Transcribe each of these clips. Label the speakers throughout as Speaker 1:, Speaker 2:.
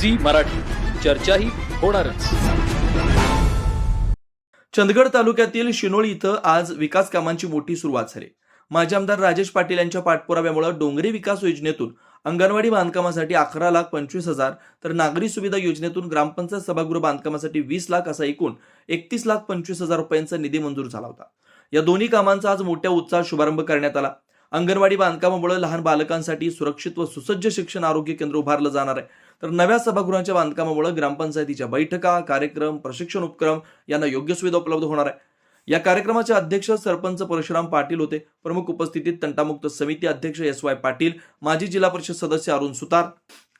Speaker 1: Zee Marathi. चर्चाही होणारच.
Speaker 2: चंदगड तालुक्यातील शिनोळी इथं आज विकास कामांची मोठी सुरुवात झाली. माजी आमदार राजेश पाटील यांच्या पाठपुराव्यामुळे डोंगरी विकास योजनेतून अंगणवाडी बांधकामासाठी अकरा लाख पंचवीस हजार तर नागरी सुविधा योजनेतून ग्रामपंचायत सभागृह बांधकामासाठी वीस लाख असा एकूण एकतीस लाख पंचवीस हजार रुपयांचा निधी मंजूर झाला होता. या दोन्ही कामांचा आज मोठ्या उत्साहात शुभारंभ करण्यात आला. अंगणवाडी बांधकामामुळे लहान बालकांसाठी सुरक्षित व सुसज्ज शिक्षण आरोग्य केंद्र उभारलं जाणार आहे. तर नव्या सभागृहांच्या बांधकामामुळे ग्रामपंचायतीच्या बैठका कार्यक्रम प्रशिक्षण उपक्रम यांना योग्य सुविधा उपलब्ध होणार आहे. या कार्यक्रमाचे अध्यक्ष सरपंच परशुराम पाटील होते. प्रमुख उपस्थितीत तंटामुक्त समिती अध्यक्ष एस वाय पाटील माजी जिल्हा परिषद सदस्य अरुण सुतार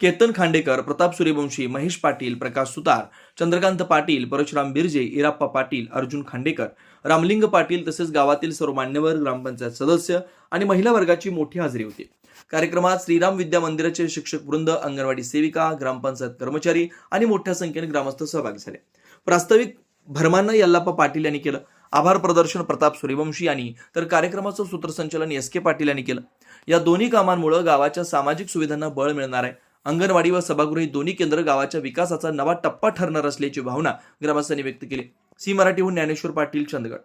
Speaker 2: केतन खांडेकर प्रताप सूर्यवंशी महेश पाटील प्रकाश सुतार चंद्रकांत पाटील परशुराम बिर्जे इराप्पा पाटील अर्जुन खांडेकर रामलिंग पाटील तसेच गावातील सर्व मान्यवर ग्रामपंचायत सदस्य आणि महिला वर्गाची मोठी हजेरी होती. कार्यक्रमात श्रीराम विद्या मंदिराचे शिक्षक वृंद अंगणवाडी सेविका ग्रामपंचायत कर्मचारी आणि मोठ्या संख्येने ग्रामस्थ सहभागी झाले. प्रास्ताविक भरमांना यल्लाप्पा पाटील यांनी केलं. आभार प्रदर्शन प्रताप सूर्यवंशी यांनी तर कार्यक्रमाचं सूत्रसंचालन एस के पाटील यांनी केलं. या दोन्ही कामांमुळे गावाच्या सामाजिक सुविधांना बळ मिळणार आहे. अंगणवाडी व सभागृह दोन्ही केंद्र गावाच्या विकासाचा नवा टप्पा ठरणार असल्याची भावना ग्रामस्थांनी व्यक्त केली. सी मराठीहून ज्ञानेश्वर पाटील चंदगड.